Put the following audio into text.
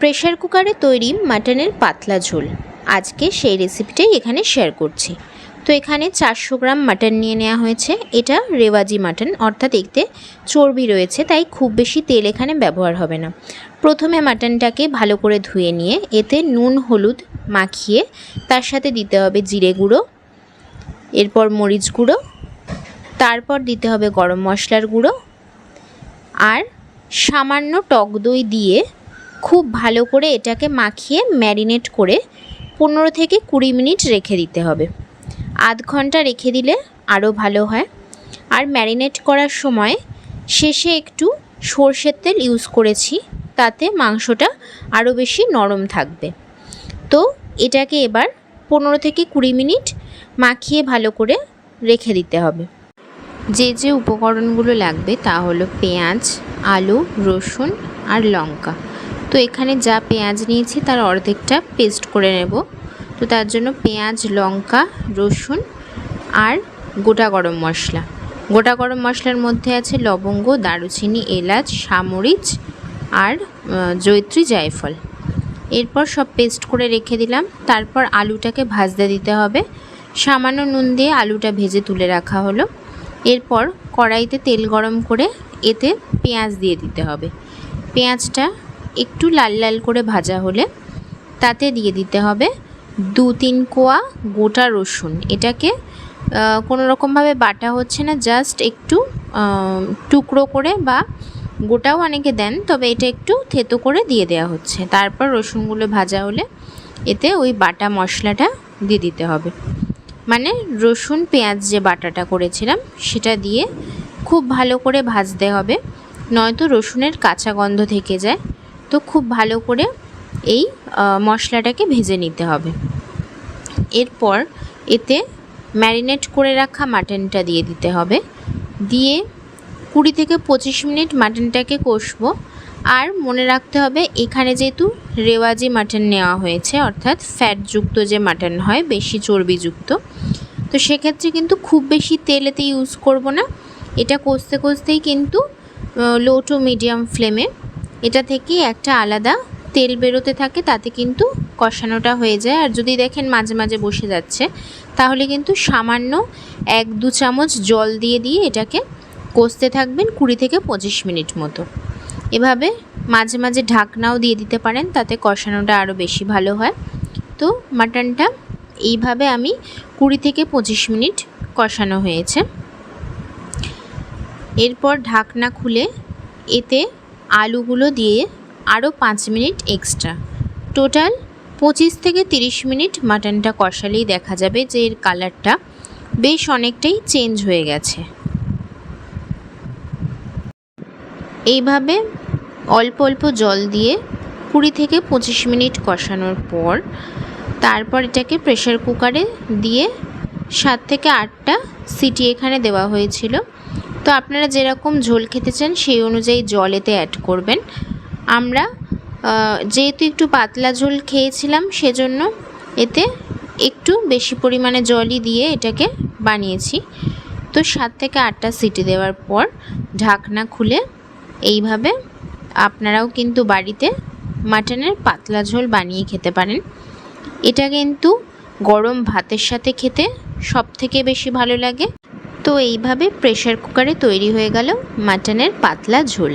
Pressure কুকারে তৈরি মাটনের পাতলা ঝোল। আজকে সেই রেসিপিটাই এখানে শেয়ার করছি। তো এখানে চারশো গ্রাম মাটন নিয়ে নেওয়া হয়েছে। এটা রেওয়াজি মাটন, অর্থাৎ এতে চর্বি রয়েছে, তাই খুব বেশি তেল এখানে ব্যবহার হবে না। প্রথমে মাটনটাকে ভালো করে ধুয়ে নিয়ে এতে নুন, হলুদ মাখিয়ে তার সাথে দিতে হবে জিরে গুঁড়ো, এরপর মরিচ গুঁড়ো, তারপর দিতে হবে গরম মশলার গুঁড়ো, আর সামান্য টক দই দিয়ে খুব ভালো করে এটাকে মাখিয়ে ম্যারিনেট করে পনেরো থেকে কুড়ি মিনিট রেখে দিতে হবে। আধ ঘণ্টা রেখে দিলে আরও ভালো হয়। আর ম্যারিনেট করার সময় শেষে একটু সর্ষের তেল ইউজ করেছি, তাতে মাংসটা আরও বেশি নরম থাকবে। তো এটাকে এবার পনেরো থেকে কুড়ি মিনিট মাখিয়ে ভালো করে রেখে দিতে হবে। যে যে উপকরণগুলো লাগবে তা হলো পেঁয়াজ, আলু, রসুন আর লঙ্কা। তো এখানে যা পেঁয়াজ নিয়েছি তার অর্ধেকটা পেস্ট করে নেব। তো তার জন্য পেঁয়াজ, লঙ্কা, রসুন আর গোটা গরম মশলা। গোটা গরম মশলার মধ্যে আছে লবঙ্গ, দারুচিনি, এলাচ সামরিচ আর জৈত্রী জায়ফল। এরপর সব পেস্ট করে রেখে দিলাম। তারপর আলুটাকে ভাজতে দিতে হবে। সামান্য নুন দিয়ে আলুটা ভেজে তুলে রাখা হলো। এরপর কড়াইতে তেল গরম করে এতে পেঁয়াজ দিয়ে দিতে হবে। পেঁয়াজটা একটু লাল লাল করে ভাজা হলে তাতে দিয়ে দিতে হবে দু তিন কোয়া গোটা রসুন। এটাকে কোনো রকমভাবে বাটা হচ্ছে না জাস্ট একটু টুকরো করে বা গোটাও অনেকে দেন, তবে এটা একটু থেতো করে দিয়ে দেওয়া হচ্ছে। তারপর রসুনগুলো ভাজা হলে এতে ওই বাটা মশলাটা দিয়ে দিতে হবে। মানে রসুন, পেঁয়াজ যে বাটাটা করেছিলাম, সেটা দিয়ে খুব ভালো করে ভাজতে হবে, নয়তো রসুনের কাঁচা গন্ধ থেকে যায়। তো খুব ভালো করে এই মশলাটাকে ভেজে নিতে হবে। এরপর এতে ম্যারিনেট করে রাখা মাটনটা দিয়ে দিতে হবে। দিয়ে কুড়ি থেকে পঁচিশ মিনিট মাটনটাকে কষবো। আর মনে রাখতে হবে, এখানে যেহেতু রেওয়াজি মাটন নেওয়া হয়েছে, অর্থাৎ ফ্যাটযুক্ত যে মাটন হয়, বেশি চর্বিযুক্ত, তো সেক্ষেত্রে কিন্তু খুব বেশি তেল এতে ইউজ করব না। এটা কষতে কষতেই কিন্তু লো টু মিডিয়াম ফ্লেমে এটা থেকে একটা আলাদা তেল বেরোতে থাকে, তাতে কিন্তু কষানোটা হয়ে যায়। আর যদি দেখেন মাঝে মাঝে বসে যাচ্ছে, তাহলে কিন্তু সামান্য এক দু চামচ জল দিয়ে দিয়ে এটাকে কষতে থাকবেন কুড়ি থেকে পঁচিশ মিনিট মতো। এভাবে মাঝে মাঝে ঢাকনাও দিয়ে দিতে পারেন, তাতে কষানোটা আরও বেশি ভালো হয়। তো মাটনটা এইভাবে আমি কুড়ি থেকে পঁচিশ মিনিট কষানো হয়েছে। এরপর ঢাকনা খুলে এতে আলুগুলো দিয়ে আরও পাঁচ মিনিট এক্সট্রা টোটাল পঁচিশ থেকে তিরিশ মিনিট মাটনটা কষালেই দেখা যাবে যে এর কালারটা বেশ অনেকটাই চেঞ্জ হয়ে গেছে। এইভাবে অল্প অল্প জল দিয়ে কুড়ি থেকে পঁচিশ মিনিট কষানোর পর তারপর এটাকে প্রেশার কুকারে দিয়ে সাত থেকে আটটা সিটি এখানে দেওয়া হয়েছিল। তো আপনারা যেরকম ঝোল খেতে চান সেই অনুযায়ী জল এতে অ্যাড করবেন। আমরা যেহেতু একটু পাতলা ঝোল খেয়েছিলাম, সেজন্য এতে একটু বেশি পরিমাণে জলই দিয়ে এটাকে বানিয়েছি। তো সাত থেকে আটটা সিটি দেওয়ার পর ঢাকনা খুলে এইভাবে আপনারাও কিন্তু বাড়িতে মাটনের পাতলা ঝোল বানিয়ে খেতে পারেন। এটা কিন্তু গরম ভাতের সাথে খেতে সব থেকে বেশি ভালো লাগে। তো এইভাবে প্রেশার কুকারে তৈরি হয়ে গেল মাটনের পাতলা ঝোল।